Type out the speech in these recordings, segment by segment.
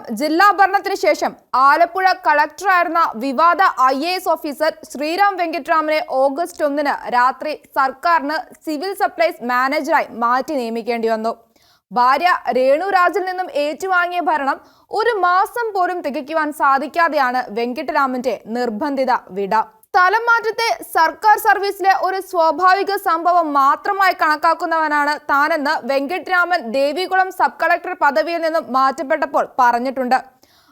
എറണാകുളം ജില്ലാ ഭരണത്തിന് ശേഷം ആലപ്പുഴ കളക്ടറായിരുന്ന വിവാദ I A S officer Sriram വെങ്കിട്ടരാമനെ August ഒന്നിന് രാത്രി സർക്കാരിന് സിവിൽ സപ്ലൈസ് മാനേജറായി മാറ്റി നിയമിക്കേണ്ടി വന്നു. ഭാര്യ രേണുരാജിൽ നിന്നും ഏറ്റുവാങ്ങിയ ഭരണം ഒരു മാസം പോലും തികയ്ക്കുവാൻ സാധിക്കാതെയാണ് വെങ്കിട്ടരാമന്റെ നിർബന്ധിത വിട. സ്ഥലം മാറ്റത്തെ സർക്കാർ സർവീസിലെ ഒരു സ്വാഭാവിക സംഭവം മാത്രമായി കണക്കാക്കുന്നവനാണ് താനെന്ന് വെങ്കട്ടരാമൻ ദേവികുളം സബ് കളക്ടർ പദവിയിൽ നിന്നും മാറ്റപ്പെട്ടപ്പോൾ പറഞ്ഞിട്ടുണ്ട്.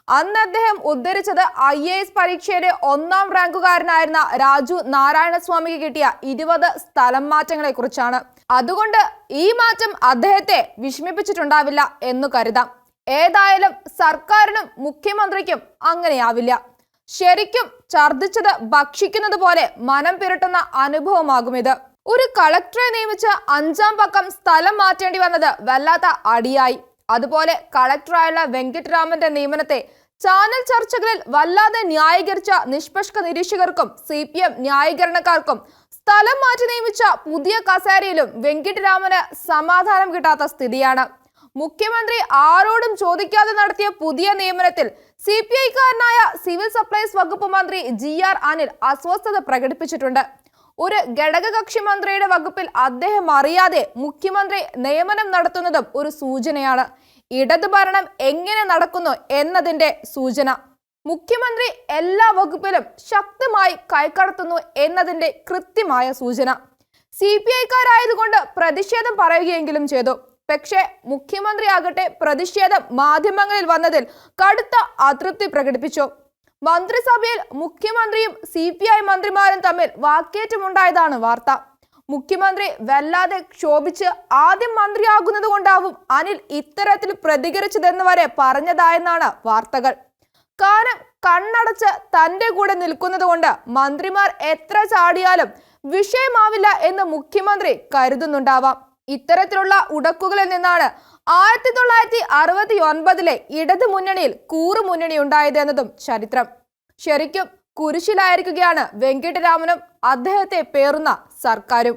അന്ന് അദ്ദേഹം ഉദ്ധരിച്ചത് ഐ എ എസ് പരീക്ഷയിലെ ഒന്നാം റാങ്കുകാരനായിരുന്ന രാജു നാരായണസ്വാമിക്ക് കിട്ടിയ ഇരുപത് സ്ഥലം മാറ്റങ്ങളെ കുറിച്ചാണ്. അതുകൊണ്ട് ഈ മാറ്റം അദ്ദേഹത്തെ വിഷമിപ്പിച്ചിട്ടുണ്ടാവില്ല എന്നു കരുതാം. ഏതായാലും സർക്കാരിനും മുഖ്യമന്ത്രിക്കും അങ്ങനെയാവില്ല. ശരിക്കും ഛർദിച്ചത് ഭക്ഷിക്കുന്നത് പോലെ മനം പിരട്ടുന്ന അനുഭവമാകും ഇത്. ഒരു കളക്ടറെ നിയമിച്ച് അഞ്ചാം പക്കം സ്ഥലം മാറ്റേണ്ടി വന്നത് വല്ലാത്ത അടിയായി. അതുപോലെ കളക്ടറായുള്ള വെങ്കിട്ടരാമന്റെ നിയമനത്തെ ചാനൽ ചർച്ചകളിൽ വല്ലാതെ ന്യായീകരിച്ച നിഷ്പക്ഷ നിരീക്ഷകർക്കും സി പി എം ന്യായീകരണക്കാർക്കും സ്ഥലം മാറ്റി നിയമിച്ച പുതിയ കസേരയിലും വെങ്കിട്ടരാമന് സമാധാനം കിട്ടാത്ത സ്ഥിതിയാണ്. മുഖ്യമന്ത്രി ആരോടും ചോദിക്കാതെ നടത്തിയ പുതിയ നിയമനത്തിൽ സി പി ഐക്കാരനായ സിവിൽ സപ്ലൈസ് വകുപ്പ് മന്ത്രി ജി ആർ അനിൽ അസ്വസ്ഥത പ്രകടിപ്പിച്ചിട്ടുണ്ട്. ഒരു ഘടകകക്ഷി മന്ത്രിയുടെ വകുപ്പിൽ അദ്ദേഹം അറിയാതെ മുഖ്യമന്ത്രി നിയമനം നടത്തുന്നതും ഒരു സൂചനയാണ്. ഇടതു ഭരണം എങ്ങനെ നടക്കുന്നു എന്നതിന്റെ സൂചന. മുഖ്യമന്ത്രി എല്ലാ വകുപ്പിലും ശക്തമായി കൈക്കടത്തുന്നു എന്നതിന്റെ കൃത്യമായ സൂചന. സി പി ഐക്കാരായതുകൊണ്ട് പ്രതിഷേധം പറയുകയെങ്കിലും ചെയ്തു. പക്ഷേ മുഖ്യമന്ത്രിയാകട്ടെ പ്രതിഷേധം മാധ്യമങ്ങളിൽ വന്നതിൽ കടുത്ത അതൃപ്തി പ്രകടിപ്പിച്ചു. മന്ത്രിസഭയിൽ മുഖ്യമന്ത്രിയും സി പി ഐ മന്ത്രിമാരും തമ്മിൽ വാക്കേറ്റമുണ്ടായതാണ് വാർത്ത. മുഖ്യമന്ത്രി വല്ലാതെ ക്ഷോഭിച്ച് ആദ്യം മന്ത്രിയാകുന്നത് കൊണ്ടാവും അനിൽ ഇത്തരത്തിൽ പ്രതികരിച്ചതെന്ന് വരെ പറഞ്ഞതായെന്നാണ് വാർത്തകൾ. കാരണം കണ്ണടച്ച് തന്റെ കൂടെ നിൽക്കുന്നത് കൊണ്ട് മന്ത്രിമാർ എത്ര ചാടിയാലും വിഷയമാവില്ല എന്ന് മുഖ്യമന്ത്രി കരുതുന്നുണ്ടാവാം. ഇത്തരത്തിലുള്ള ഉടക്കുകളിൽ നിന്നാണ് ആയിരത്തി തൊള്ളായിരത്തി അറുപത്തി ഒൻപതിലെ ഇടതു മുന്നണിയിൽ കൂറു മുന്നണി ഉണ്ടായത് എന്നതും ചരിത്രം. ശരിക്കും കുരിശിലായിരിക്കുകയാണ് വെങ്കിട്ടരാമനും അദ്ദേഹത്തെ പേറുന്ന സർക്കാരും.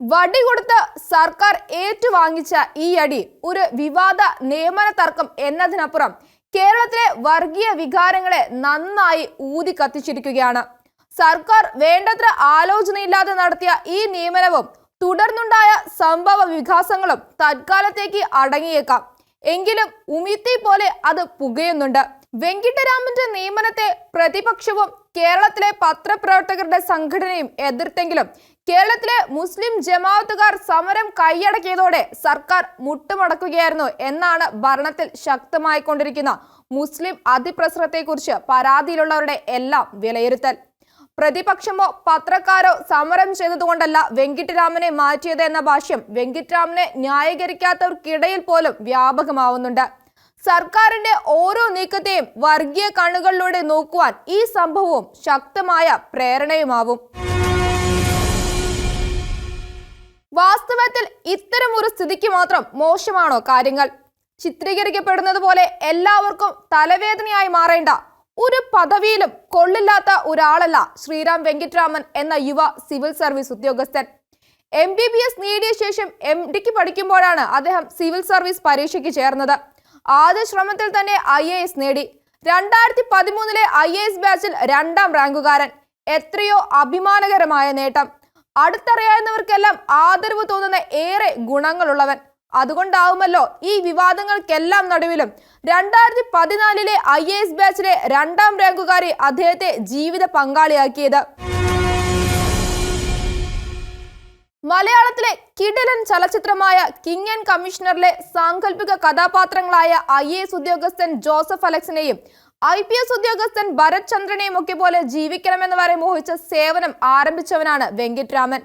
വടി കൊടുത്ത് സർക്കാർ ഏറ്റുവാങ്ങിച്ച ഈ അടി ഒരു വിവാദ നിയമന തർക്കം എന്നതിനപ്പുറം കേരളത്തിലെ വർഗീയ വികാരങ്ങളെ നന്നായി ഊതി കത്തിച്ചിരിക്കുകയാണ് സർക്കാർ വേണ്ടത്ര ആലോചനയില്ലാതെ നടത്തിയ ഈ നിയമനവും തുടർന്നുണ്ടായ സംഭവ വികാസങ്ങളും തൽക്കാലത്തേക്ക് അടങ്ങിയേക്കാം. എങ്കിലും ഉമിത്തി പോലെ അത് പുകയുന്നുണ്ട്. വെങ്കിട്ടരാമന്റെ നിയമനത്തെ പ്രതിപക്ഷവും കേരളത്തിലെ പത്രപ്രവർത്തകരുടെ സംഘടനയും എതിർത്തെങ്കിലും കേരളത്തിലെ മുസ്ലിം ജമാഅത്തുകാർ സമരം കൈയടക്കിയതോടെ സർക്കാർ മുട്ടുമടക്കുകയായിരുന്നു എന്നാണ് ഭരണത്തിൽ ശക്തമായിക്കൊണ്ടിരിക്കുന്ന മുസ്ലിം അതിപ്രസരത്തെക്കുറിച്ച് പരാതിയിലുള്ളവരുടെ എല്ലാം വിലയിരുത്തൽ. പ്രതിപക്ഷമോ പത്രക്കാരോ സമരം ചെയ്തതുകൊണ്ടല്ല വെങ്കിട്ടരാമനെ മാറ്റിയത് എന്ന ഭാഷ്യം വെങ്കിട്ടരാമനെ ന്യായീകരിക്കാത്തവർക്കിടയിൽ പോലും വ്യാപകമാവുന്നുണ്ട്. സർക്കാരിന്റെ ഓരോ നീക്കത്തെയും വർഗീയ കണ്ണുകളിലൂടെ നോക്കുവാൻ ഈ സംഭവവും ശക്തമായ പ്രേരണയുമാവും. വാസ്തവത്തിൽ ഇത്തരം ഒരു സ്ഥിതിക്ക് മാത്രം മോശമാണോ കാര്യങ്ങൾ? ചിത്രീകരിക്കപ്പെടുന്നത് പോലെ എല്ലാവർക്കും തലവേദനയായി മാറേണ്ട ഒരു പദവിയിലും കൊള്ളില്ലാത്ത ഒരാളല്ല ശ്രീറാം വെങ്കിട്ടരാമൻ എന്ന യുവ സിവിൽ സർവീസ് ഉദ്യോഗസ്ഥൻ. എം ബി ബി എസ് നേടിയ ശേഷം എം ഡിക്ക് പഠിക്കുമ്പോഴാണ് അദ്ദേഹം സിവിൽ സർവീസ് പരീക്ഷയ്ക്ക് ചേർന്നത്. ആദ്യ ശ്രമത്തിൽ തന്നെ ഐ എ എസ് നേടി. രണ്ടായിരത്തി പതിമൂന്നിലെ ഐ എ എസ് ബാച്ചിൽ രണ്ടാം റാങ്കുകാരൻ. എത്രയോ അഭിമാനകരമായ നേട്ടം. അടുത്തറിയാവുന്നവർക്കെല്ലാം ആദരവ് തോന്നുന്ന ഏറെ ഗുണങ്ങളുള്ളവൻ. അതുകൊണ്ടാവുമല്ലോ ഈ വിവാദങ്ങൾക്കെല്ലാം നടുവിലും. രണ്ടായിരത്തി പതിനാലിലെ ഐ എ എസ് ബാച്ചിലെ രണ്ടാം റാങ്കുകാരെ അദ്ദേഹത്തെ ജീവിത പങ്കാളിയാക്കിയത്. മലയാളത്തിലെ കിടിലൻ ചലച്ചിത്രമായ കിങ് ആൻഡ് കമ്മീഷണറിലെ സാങ്കല്പിക കഥാപാത്രങ്ങളായ ഐ എ എസ് ഉദ്യോഗസ്ഥൻ ജോസഫ് അലക്സിനെയും ഐ പി എസ് ഉദ്യോഗസ്ഥൻ ഭരത് ചന്ദ്രനെയും ഒക്കെ പോലെ ജീവിക്കണമെന്ന് വരെ മോഹിച്ച സേവനം ആരംഭിച്ചവനാണ് വെങ്കിട്ടരാമൻ.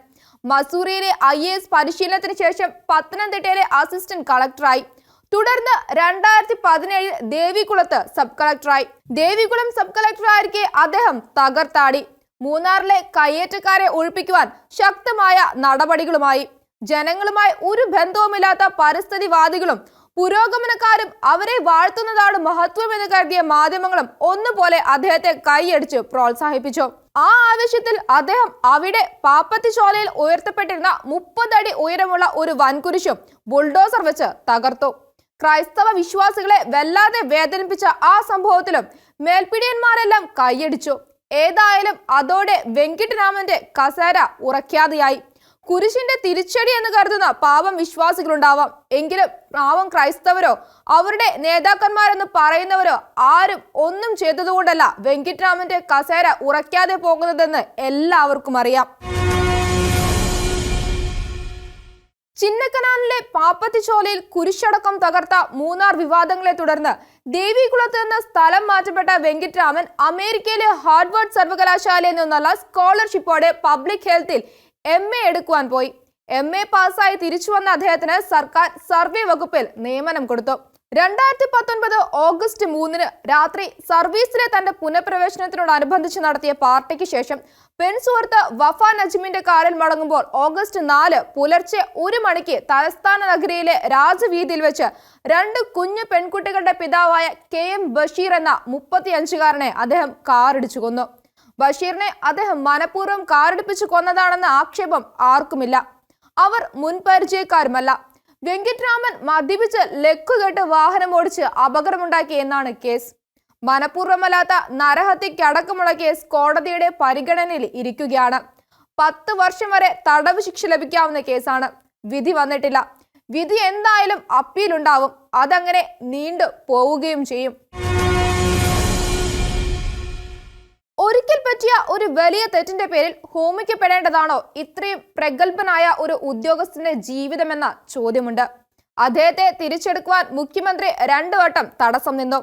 മസൂറിയിലെ ഐ എ എസ് പരിശീലനത്തിന് ശേഷം പത്തനംതിട്ടയിലെ അസിസ്റ്റന്റ് കളക്ടറായി. തുടർന്ന് രണ്ടായിരത്തി പതിനേഴിൽ ദേവികുളത്ത് സബ് കളക്ടറായി. ദേവികുളം സബ് കളക്ടറായിരിക്കെ അദ്ദേഹം തകർത്താടി. മൂന്നാറിലെ കയ്യേറ്റക്കാരെ ഒഴിപ്പിക്കുവാൻ ശക്തമായ നടപടികളുമായി. ജനങ്ങളുമായി ഒരു ബന്ധവുമില്ലാത്ത പരിസ്ഥിതിവാദികളും പുരോഗമനക്കാരും അവരെ വാഴ്ത്തുന്നതാണ് മഹത്വം എന്ന് കരുതിയ മാധ്യമങ്ങളും ഒന്നുപോലെ അദ്ദേഹത്തെ കൈയടിച്ച് പ്രോത്സാഹിപ്പിച്ചു. ആ ആവശ്യത്തിൽ അദ്ദേഹം അവിടെ പാപ്പത്തിശോലയിൽ ഉയർത്തപ്പെട്ടിരുന്ന മുപ്പതടി ഉയരമുള്ള ഒരു വൻകുരിശും ബുൾഡോസർ വെച്ച് തകർത്തു. ക്രൈസ്തവ വിശ്വാസികളെ വല്ലാതെ വേദനിപ്പിച്ച ആ സംഭവത്തിലും മേൽപ്പിടിയന്മാരെല്ലാം കൈയടിച്ചു. ഏതായാലും അതോടെ വെങ്കിട്ടരാമന്റെ കസേര ഉറക്കാതെയായി കുരിശിന്റെ തിരിച്ചടി എന്ന് കരുതുന്ന പാവം വിശ്വാസികളുണ്ടാവാം. എങ്കിലും പാവം ക്രൈസ്തവരോ അവരുടെ നേതാക്കന്മാരെന്ന് പറയുന്നവരോ ആരും ഒന്നും ചെയ്തതുകൊണ്ടല്ല വെങ്കിട്ടരാമന്റെ കസേര ഉറയ്ക്കാതെ പോകുന്നതെന്ന് എല്ലാവർക്കും അറിയാം. ചിന്നക്കനാലിലെ പാപ്പത്തിച്ചോലയിൽ കുരിശടക്കം തകർത്ത മൂന്നാർ വിവാദങ്ങളെ തുടർന്ന് ദേവികുളത്ത് നിന്ന് സ്ഥലം മാറ്റപ്പെട്ട വെങ്കിട്ടരാമൻ അമേരിക്കയിലെ ഹാർഡ്വേർഡ് സർവകലാശാലയിൽ നിന്നുള്ള സ്കോളർഷിപ്പോടെ പബ്ലിക് ഹെൽത്തിൽ എം എ എടുക്കുവാൻ പോയി. എം എ പാസ്സായി തിരിച്ചു വന്ന അദ്ദേഹത്തിന് സർക്കാർ സർവേ വകുപ്പിൽ നിയമനം കൊടുത്തു. രണ്ടായിരത്തി പത്തൊൻപത് ഓഗസ്റ്റ് മൂന്നിന് രാത്രി സർവീസിലെ തന്റെ പുനഃപ്രവേശനത്തിനോടനുബന്ധിച്ച് നടത്തിയ പാർട്ടിക്ക് ശേഷം പെൺസുഹൃത്ത് വഫ നജ്മിന്റെ കാറിൽ മടങ്ങുമ്പോൾ ഓഗസ്റ്റ് നാല് പുലർച്ചെ ഒരു മണിക്ക് തലസ്ഥാന നഗരിയിലെ രാജവീതിയിൽ വെച്ച് രണ്ട് കുഞ്ഞു പെൺകുട്ടികളുടെ പിതാവായ കെ എം ബഷീർ എന്ന മുപ്പത്തിയഞ്ചുകാരനെ അദ്ദേഹം കാറിടിച്ചു കൊന്നു. ബഷീറിനെ അദ്ദേഹം മനഃപൂർവം കാറിടിപ്പിച്ചു കൊന്നതാണെന്ന ആക്ഷേപം ആർക്കുമില്ല. അവർ മുൻപരിചയക്കാരുമല്ല വെങ്കിട്രാമൻ മദ്യപിച്ച് ലക്കുകെട്ട് വാഹനം ഓടിച്ച് അപകടമുണ്ടാക്കി എന്നാണ് കേസ്. മനഃപൂർവമല്ലാത്ത നരഹത്യക്കടക്കമുള്ള കേസ് കോടതിയുടെ പരിഗണനയിൽ ഇരിക്കുകയാണ്. പത്ത് വർഷം വരെ തടവ് ശിക്ഷ ലഭിക്കാവുന്ന കേസാണ്. വിധി വന്നിട്ടില്ല. വിധി എന്തായാലും അപ്പീലുണ്ടാവും. അതങ്ങനെ നീണ്ടു പോവുകയും ചെയ്യും. ഒരിക്കൽ പറ്റിയ ഒരു വലിയ തെറ്റിന്റെ പേരിൽ ഹോമിക്കപ്പെടേണ്ടതാണോ? ഇത്രയും പ്രഗത്ഭനായ ഒരു ഉദ്യോഗസ്ഥന്റെ ജീവിതമെന്ന ചോദ്യമുണ്ട്. അദ്ദേഹത്തെ തിരിച്ചെടുക്കുവാൻ മുഖ്യമന്ത്രി രണ്ടു വട്ടം തടസ്സം നിന്നു.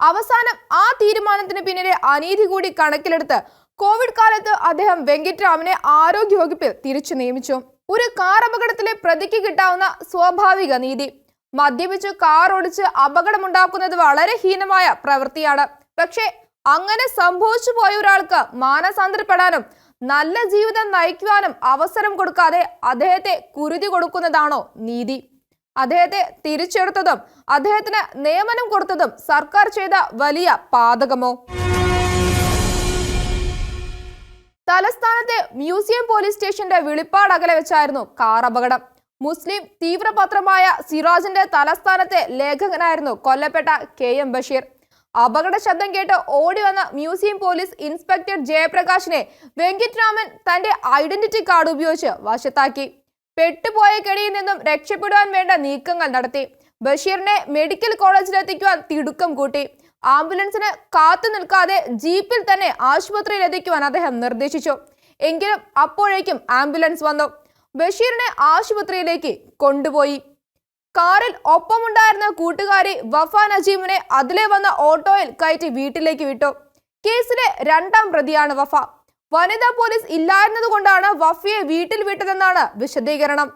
അവസാനം ആ തീരുമാനത്തിന് പിന്നിലെ അനീതി കൂടി കണക്കിലെടുത്ത് കോവിഡ് കാലത്ത് അദ്ദേഹം വെങ്കിട്ടരാമനെ ആരോഗ്യവകുപ്പിൽ തിരിച്ചു നിയമിച്ചു. ഒരു കാർ അപകടത്തിലെ പ്രതിക്ക് കിട്ടാവുന്ന സ്വാഭാവിക നീതി. മദ്യപിച്ച് കാർ ഓടിച്ച് അപകടമുണ്ടാക്കുന്നത് വളരെ ഹീനമായ പ്രവൃത്തിയാണ്. പക്ഷേ അങ്ങനെ സംഭവിച്ചു പോയ ഒരാൾക്ക് മാനസാന്തരപ്പെടാനും നല്ല ജീവിതം നയിക്കുവാനും അവസരം കൊടുക്കാതെ അദ്ദേഹത്തെ കുരുതി കൊടുക്കുന്നതാണോ നീതി. അദ്ദേഹത്തെ തിരിച്ചെടുത്തതും അദ്ദേഹത്തിന് നിയമനം കൊടുത്തതും സർക്കാർ ചെയ്ത വലിയ പാതകമോ? തലസ്ഥാനത്തെ മ്യൂസിയം പോലീസ് സ്റ്റേഷന്റെ വിളിപ്പാട് അകലെ വെച്ചായിരുന്നു കാർ അപകടം. മുസ്ലിം തീവ്രപത്രമായ സിറാജിന്റെ തലസ്ഥാനത്തെ ലേഖകനായിരുന്നു കൊല്ലപ്പെട്ട കെ എം ബഷീർ. അപകട ശബ്ദം കേട്ട് ഓടി വന്ന മ്യൂസിയം പോലീസ് ഇൻസ്പെക്ടർ ജയപ്രകാശിനെ വെങ്കിട്ടരാമൻ തന്റെ ഐഡന്റിറ്റി കാർഡ് ഉപയോഗിച്ച് വശത്താക്കി. പെട്ടുപോയ കെണിയിൽ നിന്നും രക്ഷപ്പെടുവാൻ വേണ്ട നീക്കങ്ങൾ നടത്തി. ബഷീറിനെ മെഡിക്കൽ കോളേജിലെത്തിക്കുവാൻ തിടുക്കം കൂട്ടി. ആംബുലൻസിന് കാത്തു നിൽക്കാതെ ജീപ്പിൽ തന്നെ ആശുപത്രിയിൽ എത്തിക്കുവാൻ അദ്ദേഹം നിർദ്ദേശിച്ചു. എങ്കിലും അപ്പോഴേക്കും ആംബുലൻസ് വന്നു. ബഷീറിനെ ആശുപത്രിയിലേക്ക് കൊണ്ടുപോയി. കാറിൽ ഒപ്പമുണ്ടായിരുന്ന കൂട്ടുകാരി വഫ നജീമിനെ അതിലെ വന്ന ഓട്ടോയിൽ കയറ്റി വീട്ടിലേക്ക് വിട്ടു. കേസിലെ രണ്ടാം പ്രതിയാണ് വഫ. വനിതാ പോലീസ് ഇല്ലായിരുന്നതുകൊണ്ടാണ് വഫയെ വീട്ടിൽ വിട്ടതെന്നാണ് വിശദീകരണം.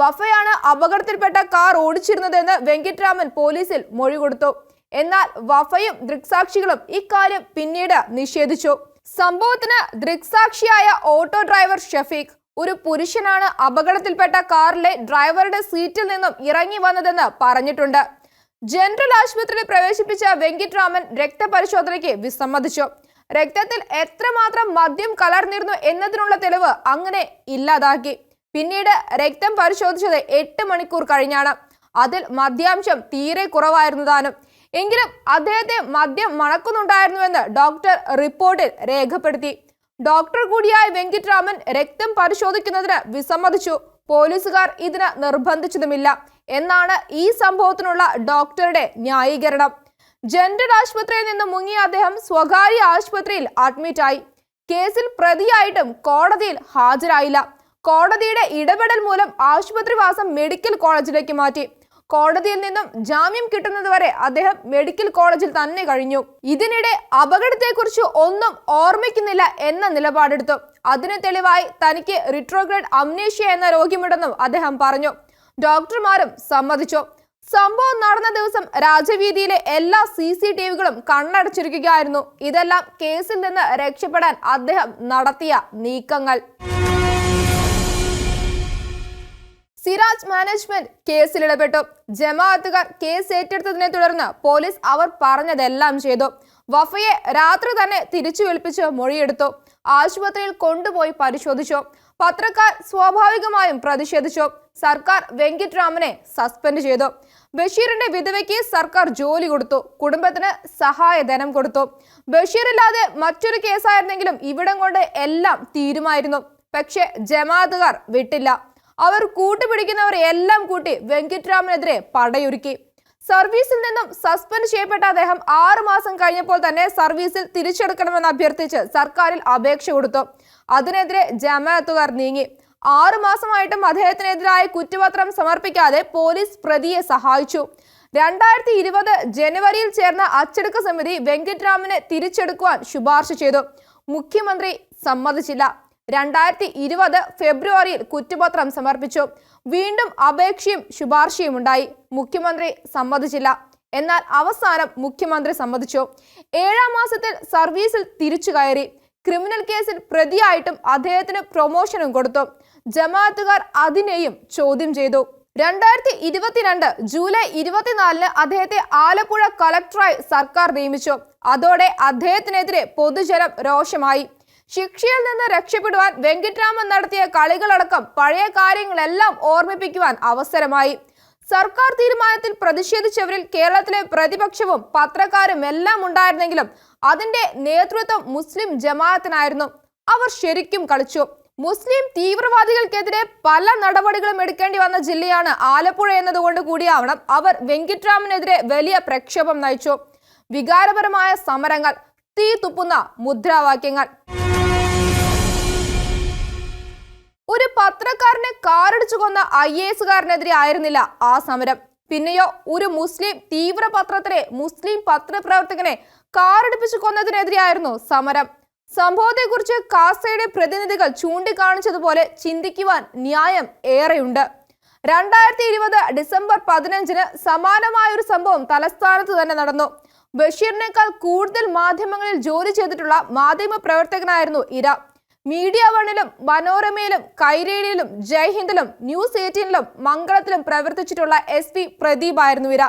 വഫയാണ് അപകടത്തിൽപ്പെട്ട കാർ ഓടിച്ചിരുന്നതെന്ന് വെങ്കിട്ടരാമൻ പോലീസിൽ മൊഴി കൊടുത്തു. എന്നാൽ വഫയും ദൃക്സാക്ഷികളും ഇക്കാര്യം പിന്നീട് നിഷേധിച്ചു. സംഭവത്തിന് ദൃക്സാക്ഷിയായ ഓട്ടോ ഡ്രൈവർ ഷഫീഖ്. ഒരു പുരുഷനാണ് അപകടത്തിൽപ്പെട്ട കാറിലെ ഡ്രൈവറുടെ സീറ്റിൽ നിന്നും ഇറങ്ങി വന്നതെന്ന് പറഞ്ഞിട്ടുണ്ട്. ജനറൽ ആശുപത്രിയിൽ പ്രവേശിപ്പിച്ച വെങ്കിട്ടരാമൻ രക്തപരിശോധനയ്ക്ക് വിസമ്മതിച്ചു. രക്തത്തിൽ എത്രമാത്രം മദ്യം കലർന്നിരുന്നു എന്നതിനുള്ള തെളിവ് അങ്ങനെ ഇല്ലാതാക്കി. പിന്നീട് രക്തം പരിശോധിച്ചത് എട്ട് മണിക്കൂർ കഴിഞ്ഞാണ്. അതിൽ മദ്യാംശം തീരെ കുറവായിരുന്നു താനും എങ്കിലും അദ്ദേഹത്തെ മദ്യം മണക്കുന്നുണ്ടായിരുന്നുവെന്ന് ഡോക്ടർ റിപ്പോർട്ടിൽ രേഖപ്പെടുത്തി. ഡോക്ടർ കൂടിയായ വെങ്കിട്ടരാമൻ രക്തം പരിശോധിക്കുന്നതിന് വിസമ്മതിച്ചു. പോലീസുകാർ ഇതിന് നിർബന്ധിച്ചതുമില്ല. എന്നാണ് ഈ സംഭവത്തിനുള്ള ഡോക്ടറുടെ ന്യായീകരണം. ജനറൽ ആശുപത്രിയിൽ നിന്ന് മുങ്ങിയ അദ്ദേഹം സ്വകാര്യ ആശുപത്രിയിൽ അഡ്മിറ്റായി. കേസിൽ പ്രതിയായിട്ടും കോടതിയിൽ ഹാജരായില്ല. കോടതിയുടെ ഇടപെടൽ മൂലം ആശുപത്രിവാസം മെഡിക്കൽ കോളേജിലേക്ക് മാറ്റി. കോടതിയിൽ നിന്നും ജാമ്യം കിട്ടുന്നതുവരെ അദ്ദേഹം മെഡിക്കൽ കോളേജിൽ തന്നെ കഴിഞ്ഞു. ഇതിനിടെ അപകടത്തെക്കുറിച്ച് ഒന്നും ഓർമ്മിക്കുന്നില്ല എന്ന നിലപാടെടുത്തു. അതിന് തെളിവായി തനിക്ക് റിട്രോഗ്രേഡ് അമ്നേഷ്യ എന്ന രോഗ്യമുണ്ടെന്നും അദ്ദേഹം പറഞ്ഞു. ഡോക്ടർമാരും സമ്മതിച്ചു. സംഭവം നടന്ന ദിവസം രാജവീതിയിലെ എല്ലാ സി സി ടി വികളും കണ്ണടച്ചിരിക്കുകയായിരുന്നു. ഇതെല്ലാം കേസിൽ നിന്ന് രക്ഷപ്പെടാൻ അദ്ദേഹം നടത്തിയ നീക്കങ്ങൾ. സിറാജ് മാനേജ്മെന്റ് കേസിൽ ഇടപെട്ടു. ജമാഅത്തുകാർ കേസ് ഏറ്റെടുത്തതിനെ തുടർന്ന് പോലീസ് അവർ പറഞ്ഞതെല്ലാം ചെയ്തു. വഫയെ രാത്രി തന്നെ തിരിച്ചു വിളിപ്പിച്ച് മൊഴിയെടുത്തു. ആശുപത്രിയിൽ കൊണ്ടുപോയി പരിശോധിച്ചു. പത്രക്കാർ സ്വാഭാവികമായും പ്രതിഷേധിച്ചു. സർക്കാർ വെങ്കിട്ടരാമനെ സസ്പെൻഡ് ചെയ്തു. ബഷീറിന്റെ വിധവയ്ക്ക് സർക്കാർ ജോലി കൊടുത്തു. കുടുംബത്തിന് സഹായധനം കൊടുത്തു. ബഷീറില്ലാതെ മറ്റൊരു കേസായിരുന്നെങ്കിലും ഇവിടം കൊണ്ട് എല്ലാം തീരുമായിരുന്നു. പക്ഷേ ജമാഅത്തുകാർ വിട്ടില്ല. അവർ കൂട്ടുപിടിക്കുന്നവർ എല്ലാം കൂട്ടി വെങ്കിട്രാമനെതിരെ പടയൊരുക്കി. സർവീസിൽ നിന്നും സസ്പെൻഡ് ചെയ്യപ്പെട്ട അദ്ദേഹം ആറു മാസം കഴിഞ്ഞപ്പോൾ തന്നെ സർവീസിൽ തിരിച്ചെടുക്കണമെന്ന് അഭ്യർത്ഥിച്ച് സർക്കാരിൽ അപേക്ഷ കൊടുത്തു. അതിനെതിരെ ജമാഅത്തുകാർ നീങ്ങി. ആറു മാസമായിട്ടും അദ്ദേഹത്തിനെതിരായ കുറ്റപത്രം സമർപ്പിക്കാതെ പോലീസ് പ്രതിയെ സഹായിച്ചു. രണ്ടായിരത്തി ഇരുപത് ജനുവരിയിൽ ചേർന്ന അച്ചടക്ക സമിതി വെങ്കിട്ടരാമനെ തിരിച്ചെടുക്കുവാൻ ശുപാർശ ചെയ്തു. മുഖ്യമന്ത്രി സമ്മതിച്ചില്ല. രണ്ടായിരത്തി ഇരുപത് ഫെബ്രുവരിയിൽ കുറ്റപത്രം സമർപ്പിച്ചു. വീണ്ടും അപേക്ഷയും ശുപാർശയും ഉണ്ടായി. മുഖ്യമന്ത്രി സമ്മതിച്ചില്ല. എന്നാൽ അവസാനം മുഖ്യമന്ത്രി സമ്മതിച്ചു. ഏഴാം മാസത്തിൽ സർവീസിൽ തിരിച്ചു കയറി. ക്രിമിനൽ കേസിൽ പ്രതിയായിട്ടും അദ്ദേഹത്തിന് പ്രൊമോഷനും കൊടുത്തു. ജമാഅത്തുകാർ അതിനെയും ചോദ്യം ചെയ്തു. രണ്ടായിരത്തി ഇരുപത്തിരണ്ട് ജൂലൈ ഇരുപത്തിനാലിന് അദ്ദേഹത്തെ ആലപ്പുഴ കളക്ടറായി സർക്കാർ നിയമിച്ചു. അതോടെ അദ്ദേഹത്തിനെതിരെ പൊതുജനം രോഷമായി. ശിക്ഷയിൽ നിന്ന് രക്ഷപ്പെടുവാൻ വെങ്കിട്ടരാമൻ നടത്തിയ കളികളടക്കം പഴയ കാര്യങ്ങളെല്ലാം ഓർമ്മിപ്പിക്കുവാൻ അവസരമായി. സർക്കാർ തീരുമാനത്തിൽ പ്രതിഷേധിച്ചവരിൽ കേരളത്തിലെ പ്രതിപക്ഷവും പത്രക്കാരും എല്ലാം ഉണ്ടായിരുന്നെങ്കിലും അതിന്റെ നേതൃത്വം മുസ്ലിം ജമാഅത്തിനായിരുന്നു. അവർ ശരിക്കും കളിച്ചു. മുസ്ലിം തീവ്രവാദികൾക്കെതിരെ പല നടപടികളും എടുക്കേണ്ടി വന്ന ജില്ലയാണ് ആലപ്പുഴ എന്നതുകൊണ്ട് കൂടിയാവണം അവർ വെങ്കിട്ടരാമനെതിരെ വലിയ പ്രക്ഷോഭം നയിച്ചു. വികാരപരമായ സമരങ്ങൾ തീ തുപ്പുന്ന മുദ്രാവാക്യങ്ങൾ. ഒരു പത്രക്കാരനെ കാറടിച്ചു കൊന്ന ഐ എ എസുകാരനെതിരെ ആയിരുന്നില്ല ആ സമരം. പിന്നെയോ ഒരു മുസ്ലിം തീവ്ര പത്രത്തിലെ മുസ്ലിം പത്രപ്രവർത്തകനെ കാറടിപ്പിച്ചു കൊന്നതിനെതിരെയായിരുന്നു സമരം. സംഭവത്തെക്കുറിച്ച് കാസയുടെ പ്രതിനിധികൾ ചൂണ്ടിക്കാണിച്ചതുപോലെ ചിന്തിക്കുവാൻ ന്യായം ഏറെയുണ്ട്. രണ്ടായിരത്തി ഇരുപത് ഡിസംബർ പതിനഞ്ചിന് സമാനമായ ഒരു സംഭവം തലസ്ഥാനത്ത് തന്നെ നടന്നു. ബഷീറിനേക്കാൾ കൂടുതൽ മാധ്യമങ്ങളിൽ ജോലി ചെയ്തിട്ടുള്ള മാധ്യമ പ്രവർത്തകനായിരുന്നു ഇര. മീഡിയ വണിലും മനോരമയിലും കൈരേലിയിലും ജയ്ഹിന്ദിലും ന്യൂസ് എയ്റ്റീനിലും മംഗളത്തിലും പ്രവർത്തിച്ചിട്ടുള്ള എസ് പി പ്രദീപ് ആയിരുന്നു ഇര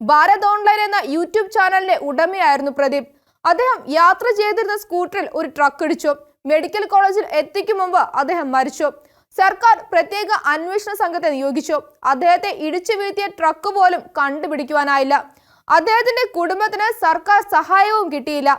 ഭാരത് ഓൺലൈൻ എന്ന യൂട്യൂബ് ചാനലിന്റെ ഉടമയായിരുന്നു പ്രദീപ്. അദ്ദേഹം യാത്ര ചെയ്തിരുന്ന സ്കൂട്ടറിൽ ഒരു ട്രക്ക് ഇടിച്ചു. മെഡിക്കൽ കോളേജിൽ എത്തിക്കും മുമ്പ് അദ്ദേഹം മരിച്ചു. സർക്കാർ പ്രത്യേക അന്വേഷണ സംഘത്തെ നിയോഗിച്ചു. അദ്ദേഹത്തെ ഇടിച്ചു വീഴ്ത്തിയ ട്രക്ക് പോലും കണ്ടുപിടിക്കുവാനായില്ല. അദ്ദേഹത്തിന്റെ കുടുംബത്തിന് സർക്കാർ സഹായവും കിട്ടിയില്ല.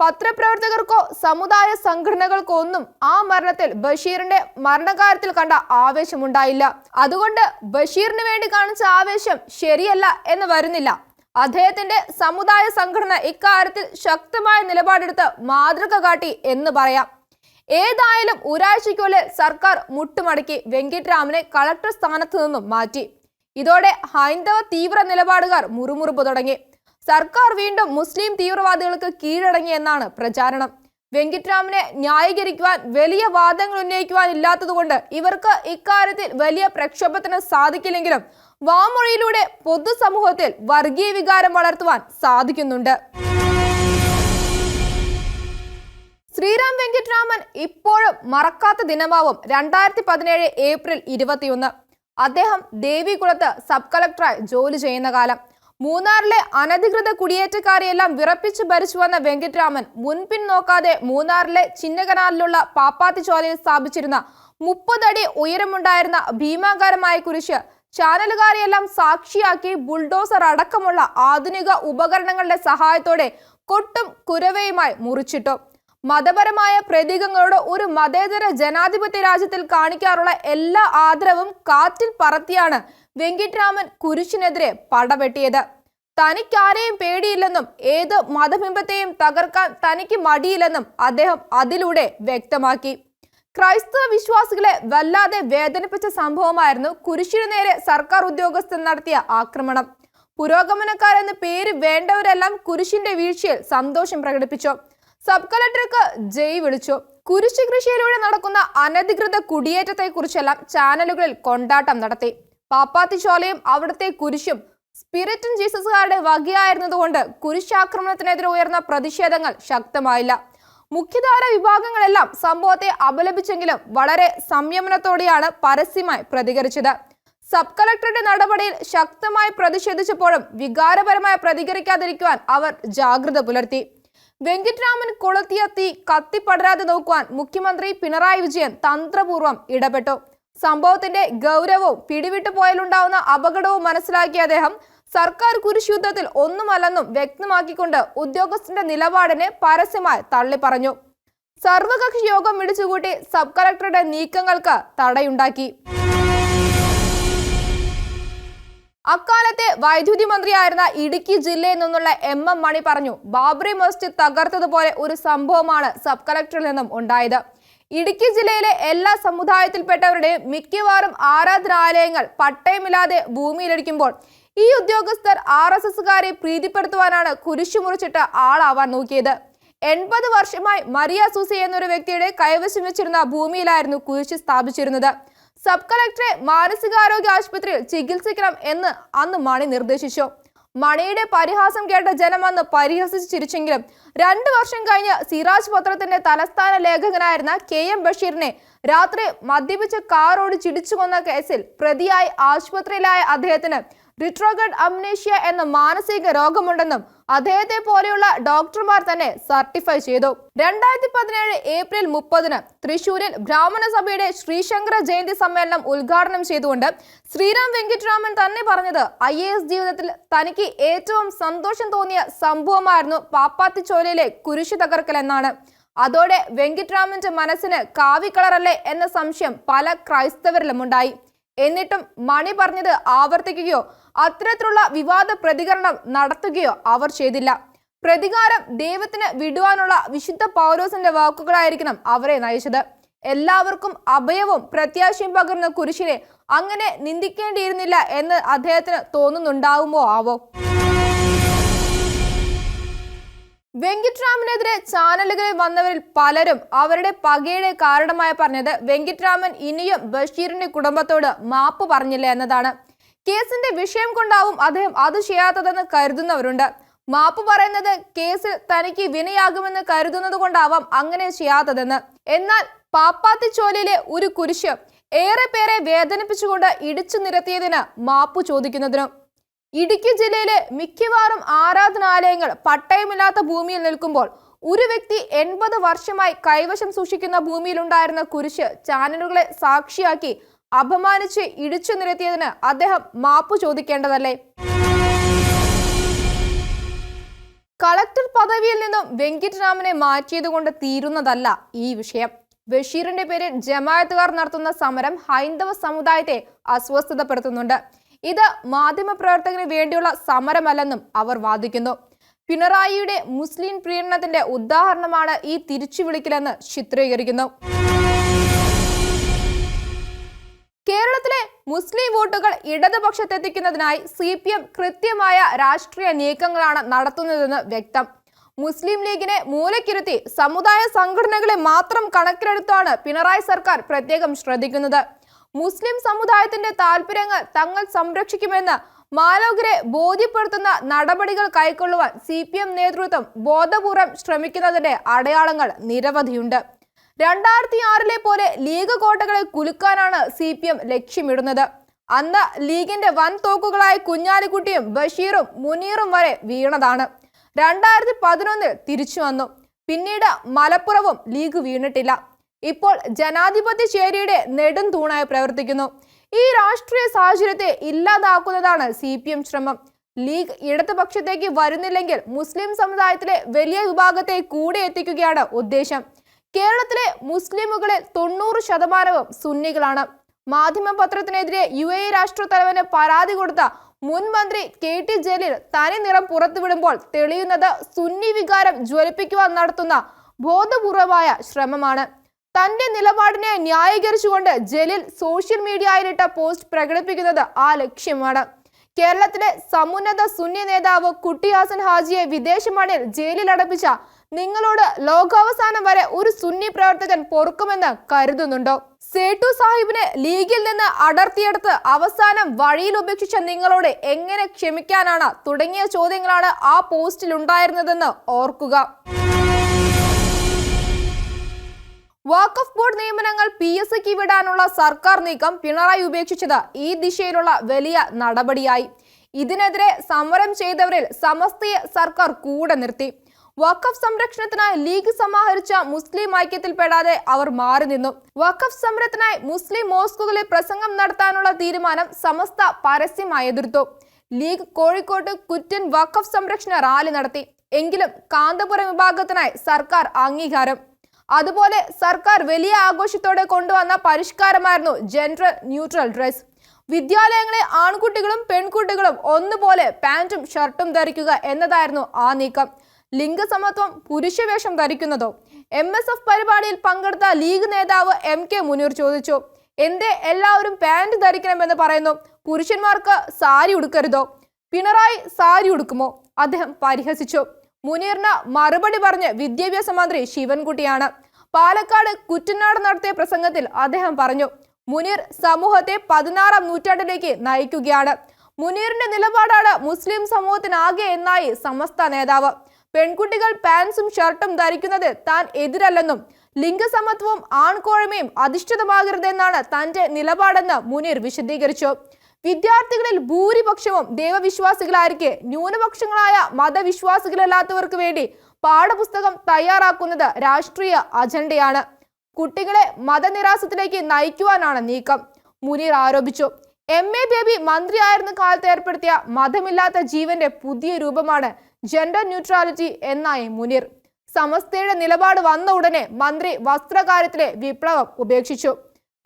പത്രപ്രവർത്തകർക്കോ സമുദായ സംഘടനകൾക്കോ ഒന്നും ആ മരണത്തിൽ ബഷീറിന്റെ മരണകാര്യത്തിൽ കണ്ട ആവേശമുണ്ടായില്ല. അതുകൊണ്ട് ബഷീറിന് വേണ്ടി കാണിച്ച ആവേശം ശരിയല്ല എന്ന് വരുന്നില്ല. അദ്ദേഹത്തിന്റെ സമുദായ സംഘടന ഇക്കാര്യത്തിൽ ശക്തമായ നിലപാടെടുത്ത് മാതൃക കാട്ടി എന്ന് പറയാം. ഏതായാലും ഒരാഴ്ചയ്ക്കുള്ളിൽ സർക്കാർ മുട്ടുമടക്കി വെങ്കിട്ടരാമനെ കളക്ടർ സ്ഥാനത്തു നിന്നും മാറ്റി. ഇതോടെ ഹൈന്ദവ തീവ്ര നിലപാടുകാർ മുറുമുറുപ്പ് തുടങ്ങി. സർക്കാർ വീണ്ടും മുസ്ലിം തീവ്രവാദികൾക്ക് കീഴടങ്ങിയെന്നാണ് പ്രചാരണം. വെങ്കിട്ടരാമനെ ന്യായീകരിക്കുവാൻ വലിയ വാദങ്ങൾ ഉന്നയിക്കുവാൻ ഇല്ലാത്തതുകൊണ്ട് ഇവർക്ക് ഇക്കാര്യത്തിൽ വലിയ പ്രക്ഷോഭത്തിന് സാധിക്കില്ലെങ്കിലും വാമൊഴിയിലൂടെ പൊതുസമൂഹത്തിൽ വർഗീയ വികാരം വളർത്തുവാൻ സാധിക്കുന്നുണ്ട്. ശ്രീറാം വെങ്കിട്ടരാമൻ ഇപ്പോഴും മറക്കാത്ത ദിനമാവും രണ്ടായിരത്തി പതിനേഴ് ഏപ്രിൽ ഇരുപത്തിയൊന്ന്. അദ്ദേഹം ദേവികുളത്ത് സബ് കളക്ടറായി ജോലി ചെയ്യുന്ന കാലം. മൂന്നാറിലെ അനധികൃത കുടിയേറ്റക്കാരെയെല്ലാം വിറപ്പിച്ചു ഭരിച്ചു വന്ന വെങ്കിട്ടരാമൻ മുൻപിൻ നോക്കാതെ മൂന്നാറിലെ ചിന്നകനാലിലുള്ള പാപ്പാത്തിച്ചോലയിൽ സ്ഥാപിച്ചിരുന്ന മുപ്പതടി ഉയരമുണ്ടായിരുന്ന ഭീമാകാരമായ കുരിശ് ചാനലുകാരെയെല്ലാം സാക്ഷിയാക്കി ബുൾഡോസർ അടക്കമുള്ള ആധുനിക ഉപകരണങ്ങളുടെ സഹായത്തോടെ കൊട്ടും കുരവയുമായി മുറിച്ചിട്ടു. മതപരമായ പ്രതീകങ്ങളോട് ഒരു മതേതര ജനാധിപത്യ രാജ്യത്തിൽ കാണിക്കാറുള്ള എല്ലാ ആദരവും കാറ്റിൽ പറത്തിയാണ് വെങ്കിട്ടരാമൻ കുരിശിനെതിരെ പടവെട്ടിയത്. തനിക്കാരെയും പേടിയില്ലെന്നും ഏത് മതബിംബത്തെയും തകർക്കാൻ തനിക്ക് മടിയില്ലെന്നും അദ്ദേഹം അതിലൂടെ വ്യക്തമാക്കി. ക്രൈസ്തവ വിശ്വാസികളെ വല്ലാതെ വേദനിപ്പിച്ച സംഭവമായിരുന്നു കുരിശിനു നേരെ സർക്കാർ ഉദ്യോഗസ്ഥൻ നടത്തിയ ആക്രമണം. പുരോഗമനക്കാരെന്ന് പേര് വേണ്ടവരെല്ലാം കുരിശിന്റെ വീഴ്ചയിൽ സന്തോഷം പ്രകടിപ്പിച്ചു. സബ് കളക്ടർക്ക് ജയ് വിളിച്ചു. കുരിശ് കൃഷിയിലൂടെ നടക്കുന്ന അനധികൃത കുടിയേറ്റത്തെക്കുറിച്ചെല്ലാം ചാനലുകളിൽ കൊണ്ടാട്ടം നടത്തി. പാപ്പാത്തിശോലയും അവിടുത്തെ കുരിശും സ്പിരിറ്റും ജീസസുകാരുടെ വകയായിരുന്നതുകൊണ്ട് കുരിശാക്രമണത്തിനെതിരെ ഉയർന്ന പ്രതിഷേധങ്ങൾ ശക്തമായില്ല. മുഖ്യധാര വിഭാഗങ്ങളെല്ലാം സംഭവത്തെ അപലപിച്ചെങ്കിലും വളരെ സംയമനത്തോടെയാണ് പരസ്യമായി പ്രതികരിച്ചത്. സബ് കളക്ടറുടെ നടപടിയിൽ ശക്തമായി പ്രതിഷേധിച്ചപ്പോഴും വികാരപരമായി പ്രതികരിക്കാതിരിക്കുവാൻ അവർ ജാഗ്രത പുലർത്തി. വെങ്കിട്ടരാമൻ കൊളുത്തിയ തീ കത്തിപ്പടരാതെ നോക്കുവാൻ മുഖ്യമന്ത്രി പിണറായി വിജയൻ തന്ത്രപൂർവം ഇടപെട്ടു. സംഭവത്തിന്റെ ഗൗരവവും പിടിവിട്ടു പോയാലുണ്ടാവുന്ന അപകടവും മനസ്സിലാക്കിയ അദ്ദേഹം സർക്കാർ കുരിശുദ്ധത്തിൽ ഒന്നുമല്ലെന്നും വ്യക്തമാക്കിക്കൊണ്ട് ഉദ്യോഗസ്ഥന്റെ നിലപാടിനെ പരസ്യമായി തള്ളിപ്പറഞ്ഞു. സർവകക്ഷി യോഗം വിളിച്ചുകൂട്ടി സബ് കളക്ടറുടെ നീക്കങ്ങൾക്ക് തടയുണ്ടാക്കി. അക്കാലത്തെ വൈദ്യുതി മന്ത്രിയായിരുന്ന ഇടുക്കി ജില്ലയിൽ നിന്നുള്ള എം എം മണി പറഞ്ഞു ബാബറി മസ്ജിദ് തകർത്തതുപോലെ ഒരു സംഭവമാണ് സബ് കളക്ടറിൽ നിന്നും ഉണ്ടായത്. ഇടുക്കി ജില്ലയിലെ എല്ലാ സമുദായത്തിൽപ്പെട്ടവരുടെയും മിക്കവാറും ആരാധനാലയങ്ങൾ പട്ടയമില്ലാതെ ഭൂമിയിലടിക്കുമ്പോൾ ഈ ഉദ്യോഗസ്ഥർ ആർ എസ് എസുകാരെ പ്രീതിപ്പെടുത്തുവാനാണ് കുരിശു മുറിച്ചിട്ട് ആളാവാൻ നോക്കിയത്. എൺപത് വർഷമായി മരിയ സൂസി എന്നൊരു വ്യക്തിയുടെ കൈവശം വെച്ചിരുന്ന ഭൂമിയിലായിരുന്നു കുരിശ് സ്ഥാപിച്ചിരുന്നത്. സബ് കളക്ടറെ മാനസികാരോഗ്യ ആശുപത്രിയിൽ ചികിത്സിക്കണം എന്ന് അന്ന് മണി നിർദ്ദേശിച്ചു. മണിയുടെ പരിഹാസം കേട്ട ജനം അന്ന് പരിഹസിച്ച് ചിരിച്ചെങ്കിലും രണ്ടു വർഷം കഴിഞ്ഞ് സിറാജ് പത്രത്തിന്റെ തലസ്ഥാന ലേഖകനായിരുന്ന കെ എം ബഷീറിനെ രാത്രി മദ്യപിച്ച കാറോട് ചിടിച്ചു കൊന്ന കേസിൽ പ്രതിയായി ആശുപത്രിയിലായ അദ്ദേഹത്തിന് റിട്രോഗഡ് അംനേഷ്യ എന്ന മാനസിക രോഗമുണ്ടെന്നും അദ്ദേഹത്തെ പോലെയുള്ള ഡോക്ടർമാർ തന്നെ സർട്ടിഫൈ ചെയ്തു. രണ്ടായിരത്തി പതിനേഴ് ഏപ്രിൽ മുപ്പതിന് തൃശൂരിൽ ബ്രാഹ്മണ സഭയുടെ ശ്രീശങ്കര ജയന്തി സമ്മേളനം ഉദ്ഘാടനം ചെയ്തുകൊണ്ട് ശ്രീറാം വെങ്കിട്ടരാമൻ തന്നെ പറഞ്ഞത് ഐ എ എസ് ജീവിതത്തിൽ തനിക്ക് ഏറ്റവും സന്തോഷം തോന്നിയ സംഭവമായിരുന്നു പാപ്പാത്തിച്ചോലയിലെ കുരിശു തകർക്കൽ എന്നാണ്. അതോടെ വെങ്കിട്ടരാമന്റെ മനസ്സിന് കാവിക്കളറല്ലേ എന്ന സംശയം പല ക്രൈസ്തവരിലും ഉണ്ടായി എന്നിട്ടും മണി പറഞ്ഞത് ആവർത്തിക്കുകയോ അത്തരത്തിലുള്ള വിവാദ പ്രതികരണം നടത്തുകയോ അവർ ചെയ്തില്ല. പ്രതികാരം ദൈവത്തിന് വിടുവാനുള്ള വിശുദ്ധ പൗലോസിന്റെ വാക്കുകളായിരിക്കണം അവരെ നയിച്ചത്. എല്ലാവർക്കും അഭയവും പ്രത്യാശയും പകർന്ന കുരിശിനെ അങ്ങനെ നിന്ദിക്കേണ്ടിയിരുന്നില്ല എന്ന് അദ്ദേഹത്തിന് തോന്നുന്നുണ്ടാവുമോ ആവോ? വെങ്കിട്രാമനെതിരെ ചാനലുകളിൽ വന്നവരിൽ പലരും അവരുടെ പകയുടെ കാരണമായി പറഞ്ഞത് വെങ്കിട്രാമൻ ഇനിയും ബഷീറിന്റെ കുടുംബത്തോട് മാപ്പ് പറഞ്ഞില്ല എന്നതാണ്. കേസിന്റെ വിഷയം കൊണ്ടാവും അദ്ദേഹം അത് ചെയ്യാത്തതെന്ന് കരുതുന്നവരുണ്ട്. മാപ്പ് പറയുന്നത് കേസിൽ തനിക്ക് വിനയാകുമെന്ന് കരുതുന്നത് കൊണ്ടാവാം അങ്ങനെ ചെയ്യാത്തതെന്ന്. എന്നാൽ പാപ്പാത്തിച്ചോലിലെ ഒരു കുരിശ് ഏറെ പേരെ വേദനിപ്പിച്ചുകൊണ്ട് ഇടിച്ചു നിരത്തിയതിന് മാപ്പ് ചോദിക്കുന്നതിനും. ഇടുക്കി ജില്ലയിലെ മിക്കവാറും ആരാധനാലയങ്ങൾ പട്ടയമില്ലാത്ത ഭൂമിയിൽ നിൽക്കുമ്പോൾ ഒരു വ്യക്തി എൺപത് വർഷമായി കൈവശം സൂക്ഷിക്കുന്ന ഭൂമിയിലുണ്ടായിരുന്ന കുരിശ് ചാനലുകളെ സാക്ഷിയാക്കി അപമാനിച്ച് ഇടിച്ചു നിരത്തിയതിന് അദ്ദേഹം മാപ്പു ചോദിക്കേണ്ടതല്ലേ? കളക്ടർ പദവിയിൽ നിന്നും വെങ്കിട്ടരാമനെ മാറ്റിയതുകൊണ്ട് തീരുന്നതല്ല ഈ വിഷയം. ബഷീറിന്റെ പേരിൽ ജമായത്തുകാർ നടത്തുന്ന സമരം ഹൈന്ദവ സമുദായത്തെ അസ്വസ്ഥതപ്പെടുത്തുന്നുണ്ട്. ഇത് മാധ്യമപ്രവർത്തകന് വേണ്ടിയുള്ള സമരമല്ലെന്നും അവർ വാദിക്കുന്നു. പിണറായിയുടെ മുസ്ലിം പ്രീണനത്തിന്റെ ഉദാഹരണമാണ് ഈ തിരിച്ചുവിളിക്കലെന്ന് ചിത്രീകരിക്കുന്നു. മുസ്ലിം വോട്ടുകൾ ഇടതുപക്ഷത്തെത്തിക്കുന്നതിനായി സി പി എം കൃത്യമായ രാഷ്ട്രീയ നീക്കങ്ങളാണ് നടത്തുന്നതെന്ന് വ്യക്തം. മുസ്ലിം ലീഗിനെ മൂലക്കിരുത്തി സമുദായ സംഘടനകളെ മാത്രം കണക്കിലെടുത്താണ് പിണറായി സർക്കാർ പ്രത്യേകം ശ്രദ്ധിക്കുന്നത്. മുസ്ലിം സമുദായത്തിന്റെ താല്പര്യങ്ങൾ തങ്ങൾ സംരക്ഷിക്കുമെന്ന് മാലോകരെ ബോധ്യപ്പെടുത്തുന്ന നടപടികൾ കൈക്കൊള്ളുവാൻ സി പി എം നേതൃത്വം ബോധപൂർവം ശ്രമിക്കുന്നതിന്റെ അടയാളങ്ങൾ നിരവധിയുണ്ട്. രണ്ടായിരത്തി ആറിലെ പോലെ ലീഗ് കോട്ടകളെ കുലുക്കാനാണ് സി പി എം ലക്ഷ്യമിടുന്നത്. അന്ന് ലീഗിന്റെ വൻ തോക്കുകളായ കുഞ്ഞാലിക്കുട്ടിയും ബഷീറും മുനീറും വരെ വീണതാണ്. രണ്ടായിരത്തി പതിനൊന്നിൽ തിരിച്ചു വന്നു. പിന്നീട് മലപ്പുറവും ലീഗ് വീണിട്ടില്ല. ഇപ്പോൾ ജനാധിപത്യ ചേരിയുടെ നെടും തൂണായി പ്രവർത്തിക്കുന്നു. ഈ രാഷ്ട്രീയ സാഹചര്യത്തെ ഇല്ലാതാക്കുന്നതാണ് സി പി എം ശ്രമം. ലീഗ് ഇടതുപക്ഷത്തേക്ക് വരുന്നില്ലെങ്കിൽ മുസ്ലിം സമുദായത്തിലെ വലിയ വിഭാഗത്തെ കൂടെ എത്തിക്കുകയാണ് ഉദ്ദേശം. കേരളത്തിലെ മുസ്ലിമുകളിൽ തൊണ്ണൂറ് ശതമാനവും സുന്നികളാണ്. മാധ്യമപത്രത്തിനെതിരെ യു എ രാഷ്ട്ര തലവന് പരാതി കൊടുത്ത മുൻ മന്ത്രി കെ ടി ജലീൽ തനി നിറം പുറത്തുവിടുമ്പോൾ തെളിയുന്നത് സുന്നി വികാരം ജ്വലിപ്പിക്കുവാൻ നടത്തുന്ന ബോധപൂർവമായ ശ്രമമാണ്. തന്റെ നിലപാടിനെ ന്യായീകരിച്ചുകൊണ്ട് ജലീൽ സോഷ്യൽ മീഡിയയിലിട്ട പോസ്റ്റ് പ്രകടിപ്പിക്കുന്നത് ആ ലക്ഷ്യമാണ്. കേരളത്തിലെ സമുന്നത സുന്നി നേതാവ് കുട്ടിഹാസൻ ഹാജിയെ വിദേശ മണ്ണിൽ ജയിലിൽ അടപ്പിച്ച നിങ്ങളോട് ലോകാവസാനം വരെ ഒരു സുന്നി പ്രവർത്തകൻ പൊറുക്കുമെന്ന് കരുതുന്നുണ്ടോ? സേട്ടു സാഹിബിനെ ലീഗിൽ നിന്ന് അടർത്തിയെടുത്ത് അവസാനം വഴിയിൽ ഉപേക്ഷിച്ച നിങ്ങളോട് എങ്ങനെ ക്ഷമിക്കാനാണ് തുടങ്ങിയ ചോദ്യങ്ങളാണ് ആ പോസ്റ്റിൽ ഉണ്ടായിരുന്നതെന്ന് ഓർക്കുക. വാക്കഫ് ബോർഡ് നിയമനങ്ങൾ പി എസ് സിക്ക് വിടാനുള്ള സർക്കാർ നീക്കം പിണറായി ഉപേക്ഷിച്ചത് ഈ ദിശയിലുള്ള വലിയ നടപടിയായി. ഇതിനെതിരെ സമരം ചെയ്തവരിൽ സമസ്തയെ സർക്കാർ കൂടെ നിർത്തി. വഖഫ് സംരക്ഷണത്തിനായി ലീഗ് സമാഹരിച്ച മുസ്ലിം ഐക്യത്തിൽപ്പെടാതെ അവർ മാറി നിന്നു. വഖഫ് സമരത്തിനായി മുസ്ലിം മോസ്കുകളിൽ പ്രസംഗം നടത്താനുള്ള തീരുമാനം സമസ്ത പരസ്യമായി എതിർത്തു. ലീഗ് കോഴിക്കോട്ട് കുറ്റൻ വഖഫ് സംരക്ഷണ റാലി നടത്തി. എങ്കിലും കാന്തപുരം വിഭാഗത്തിനായി സർക്കാർ അംഗീകാരം. അതുപോലെ സർക്കാർ വലിയ ആഘോഷത്തോടെ കൊണ്ടുവന്ന പരിഷ്കാരമായിരുന്നു ജെൻഡർ ന്യൂട്രൽ ഡ്രസ്. വിദ്യാലയങ്ങളെ ആൺകുട്ടികളും പെൺകുട്ടികളും ഒന്നുപോലെ പാന്റും ഷർട്ടും ധരിക്കുക എന്നതായിരുന്നു ആ നീക്കം. ലിംഗസമത്വം പുരുഷവേഷം ധരിക്കുന്നതോ? എം എസ് എഫ് പരിപാടിയിൽ പങ്കെടുത്ത ലീഗ് നേതാവ് എം കെ മുനീർ ചോദിച്ചു. എന്തേ എല്ലാവരും പാന്റ് ധരിക്കണമെന്ന് പറയുന്നു. പുരുഷന്മാർക്ക് സാരി ഉടുക്കരുതോ? പിണറായി സാരി ഉടുക്കുമോ? അദ്ദേഹം പരിഹസിച്ചു. മുനീറിന് മറുപടി പറഞ്ഞ് വിദ്യാഭ്യാസ മന്ത്രി ശിവൻകുട്ടിയാണ്. പാലക്കാട് കുറ്റനാട് നടത്തിയ പ്രസംഗത്തിൽ അദ്ദേഹം പറഞ്ഞു മുനീർ സമൂഹത്തെ പതിനാറാം നൂറ്റാണ്ടിലേക്ക് നയിക്കുകയാണ്. മുനീറിന്റെ നിലപാടാണ് മുസ്ലിം സമൂഹത്തിനാകെ എന്നായി സമസ്ത നേതാവ്. പെൺകുട്ടികൾ പാൻസും ഷർട്ടും ധരിക്കുന്നത് താൻ എതിരല്ലെന്നും ലിംഗസമത്വവും ആൺകോഴമയും അധിഷ്ഠിതമാകരുതെന്നാണ് തന്റെ നിലപാടെന്ന് മുനീർ വിശദീകരിച്ചു. വിദ്യാർത്ഥികളിൽ ഭൂരിപക്ഷവും ദൈവവിശ്വാസികളായിരിക്കെ ന്യൂനപക്ഷങ്ങളായ മതവിശ്വാസികളല്ലാത്തവർക്ക് വേണ്ടി പാഠപുസ്തകം തയ്യാറാക്കുന്നത് രാഷ്ട്രീയ അജണ്ടയാണ്. കുട്ടികളെ മതനിരാസത്തിലേക്ക് നയിക്കുവാനാണ് നീക്കം. മുനീർ ആരോപിച്ചു. എം. എ. ബേബി മന്ത്രിയായിരുന്ന കാലത്ത് ഏർപ്പെടുത്തിയ മതമില്ലാത്ത ജീവന്റെ പുതിയ രൂപമാണ് ജെൻഡർ ന്യൂട്രാലിറ്റി എന്നായി മുനീർ. സമസ്തയുടെ നിലപാട് വന്ന ഉടനെ മന്ത്രി വസ്ത്രകാര്യത്തിലെ വിപ്ലവം ഉപേക്ഷിച്ചു.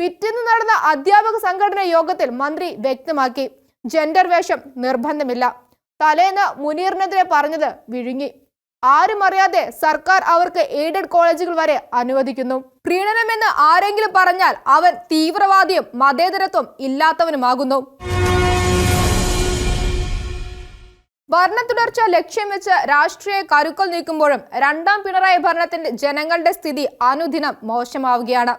പിറ്റേന്ന് നടന്ന അധ്യാപക സംഘടന യോഗത്തിൽ മന്ത്രി വ്യക്തമാക്കി. ജെൻഡർ വേഷം നിർബന്ധമില്ല. തലേന്ന് മുനീറിനെതിരെ പറഞ്ഞത് വിഴുങ്ങി. ആരും അറിയാതെ സർക്കാർ അവർക്ക് എയ്ഡഡ് കോളേജുകൾ വരെ അനുവദിക്കുന്നു. പ്രീണനമെന്ന് ആരെങ്കിലും പറഞ്ഞാൽ അവൻ തീവ്രവാദിയും മതേതരത്വം ഇല്ലാത്തവനുമാകുന്നു. ഭരണ തുടർച്ച ലക്ഷ്യം വെച്ച് രാഷ്ട്രീയ കരുക്കൾ നീക്കുമ്പോഴും രണ്ടാം പിണറായി ഭരണത്തിന്റെ ജനങ്ങളുടെ സ്ഥിതി അനുദിനം മോശമാവുകയാണ്.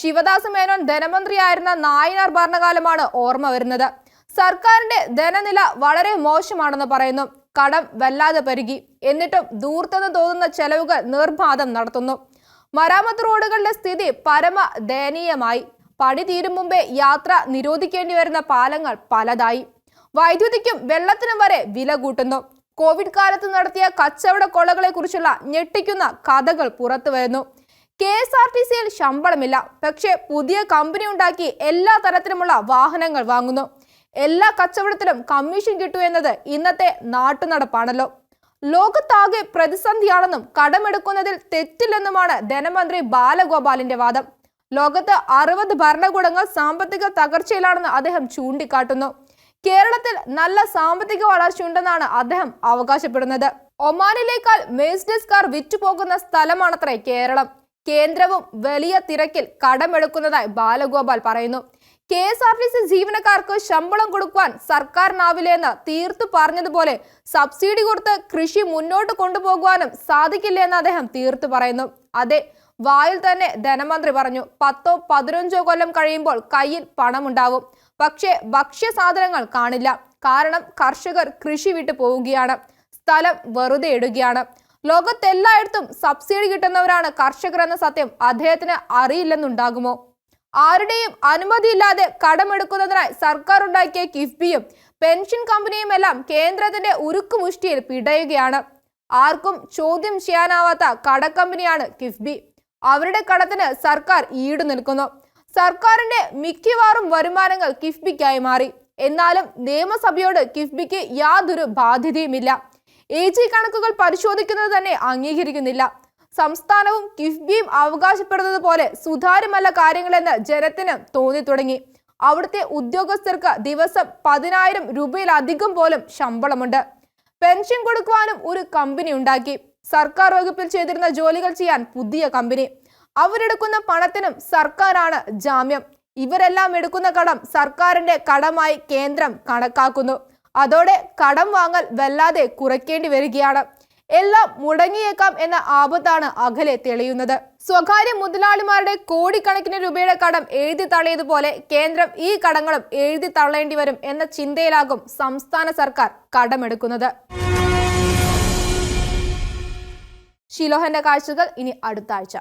ശിവദാസ് മേനോൻ ധനമന്ത്രിയായിരുന്ന നായനാർ ഭരണകാലമാണ് ഓർമ്മ വരുന്നത്. സർക്കാരിന്റെ ധനനില വളരെ മോശമാണെന്ന് പറയുന്നു. കടം വല്ലാതെ പെരുകി. എന്നിട്ടും ദൂർത്തെന്ന് തോന്നുന്ന ചെലവുകൾ നിർബാധം നടത്തുന്നു. മരാമത്ത് റോഡുകളുടെ സ്ഥിതി പരമ ദയനീയമായി. പണി തീരും മുമ്പേ യാത്ര നിരോധിക്കേണ്ടി വരുന്ന പാലങ്ങൾ പലതായി. വൈദ്യുതിക്കും വെള്ളത്തിനും വരെ വില കൂട്ടുന്നു. കോവിഡ് കാലത്ത് നടത്തിയ കച്ചവട കൊള്ളകളെക്കുറിച്ചുള്ള ഞെട്ടിക്കുന്ന കഥകൾ പുറത്തു വരുന്നു. കെ എസ് ആർ ടി സിയിൽ ശമ്പളമില്ല. പക്ഷേ പുതിയ കമ്പനി ഉണ്ടാക്കി എല്ലാ തരത്തിലുമുള്ള വാഹനങ്ങൾ വാങ്ങുന്നു. എല്ലാ കച്ചവടത്തിലും കമ്മീഷൻ കിട്ടൂ എന്നത് ഇന്നത്തെ നാട്ടുനടപ്പാണല്ലോ. ലോകത്താകെ പ്രതിസന്ധിയാണെന്നും കടമെടുക്കുന്നതിൽ തെറ്റില്ലെന്നുമാണ് ധനമന്ത്രി ബാലഗോപാലിന്റെ വാദം. ലോകത്ത് അറുപത് ഭരണകൂടങ്ങൾ സാമ്പത്തിക തകർച്ചയിലാണെന്ന് അദ്ദേഹം ചൂണ്ടിക്കാട്ടുന്നു. കേരളത്തിൽ നല്ല സാമ്പത്തിക വളർച്ച ഉണ്ടെന്നാണ് അദ്ദേഹം അവകാശപ്പെടുന്നത്. ഒമാനിലേക്കാൾ മേഴ്സിഡസ് കാർ വിറ്റുപോകുന്ന സ്ഥലമാണത്രേ കേരളം. കേന്ദ്രവും വലിയ തിരക്കിൽ കടമെടുക്കുന്നതായി ബാലഗോപാൽ പറയുന്നു. K S R T C ജീവനക്കാർക്ക് ശമ്പളം കൊടുക്കുവാൻ സർക്കാരിനാവില്ലെന്ന് തീർത്തു പറഞ്ഞതുപോലെ സബ്സിഡി കൊടുത്ത് കൃഷി മുന്നോട്ട് കൊണ്ടുപോകുവാനും സാധിക്കില്ലെന്ന് അദ്ദേഹം തീർത്തു പറയുന്നു. അതെ വായിൽ തന്നെ ധനമന്ത്രി പറഞ്ഞു പത്തോ പതിനഞ്ചോ കൊല്ലം കഴിയുമ്പോൾ കയ്യിൽ പണമുണ്ടാവും. പക്ഷേ ഭക്ഷ്യ സാധനങ്ങൾ കാണില്ല. കാരണം കർഷകർ കൃഷി വിട്ടു പോവുകയാണ്. സ്ഥലം വെറുതെ ഇടുകയാണ്. ലോകത്തെല്ലായിടത്തും സബ്സിഡി കിട്ടുന്നവരാണ് കർഷകർ എന്ന സത്യം അദ്ദേഹത്തിന് അറിയില്ലെന്നുണ്ടാകുമോ? ആരുടെയും അനുമതിയില്ലാതെ കടമെടുക്കുന്നതിനായി സർക്കാർ ഉണ്ടാക്കിയ കിഫ്ബിയും പെൻഷൻ കമ്പനിയും എല്ലാം കേന്ദ്രത്തിന്റെ ഉരുക്കുമുഷ്ടിയിൽ പിടയുകയാണ്. ആർക്കും ചോദ്യം ചെയ്യാനാവാത്ത കടക്കമ്പനിയാണ് കിഫ്ബി. അവരുടെ കടത്തിന് സർക്കാർ ഈടു നിൽക്കുന്നു സർക്കാരിന്റെ മിക്കവാറും വരുമാനങ്ങൾ കിഫ്ബിക്കായി മാറി. എന്നാലും നിയമസഭയോട് കിഫ്ബിക്ക് യാതൊരു ബാധ്യതയുമില്ല. എ ജി കണക്കുകൾ പരിശോധിക്കുന്നത് തന്നെ അംഗീകരിക്കുന്നില്ല. സംസ്ഥാനവും കിഫ്ബിയും അവകാശപ്പെടുന്നത് പോലെ സുതാര്യമല്ല കാര്യങ്ങളെന്ന് ജനത്തിന് തോന്നി തുടങ്ങി അവിടുത്തെ ഉദ്യോഗസ്ഥർക്ക് ദിവസം പതിനായിരം രൂപയിലധികം പോലും ശമ്പളമുണ്ട്. പെൻഷൻ കൊടുക്കുവാനും ഒരു കമ്പനി ഉണ്ടാക്കി. സർക്കാർ വകുപ്പിൽ ചെയ്തിരുന്ന ജോലികൾ ചെയ്യാൻ പുതിയ കമ്പനി. അവരെടുക്കുന്ന പണത്തിനും സർക്കാരാണ് ജാമ്യം. ഇവരെല്ലാം എടുക്കുന്ന കടം സർക്കാരിന്റെ കടമായി കേന്ദ്രം കണക്കാക്കുന്നു. അതോടെ കടം വാങ്ങൽ വല്ലാതെ കുറയ്ക്കേണ്ടി വരികയാണ്. എല്ലാം മുടങ്ങിയേക്കാം എന്ന ആപത്താണ് അകലെ തെളിയുന്നത്. സ്വകാര്യ മുതലാളിമാരുടെ കോടിക്കണക്കിന് രൂപയുടെ കടം എഴുതി തള്ളിയതുപോലെ കേന്ദ്രം ഈ കടങ്ങളും എഴുതി തള്ളേണ്ടി വരും എന്ന ചിന്തയിലാകും സംസ്ഥാന സർക്കാർ കടമെടുക്കുന്നത്. ഷിലോഹന്റെ കാഴ്ചകൾ ഇനി അടുത്ത ആഴ്ച.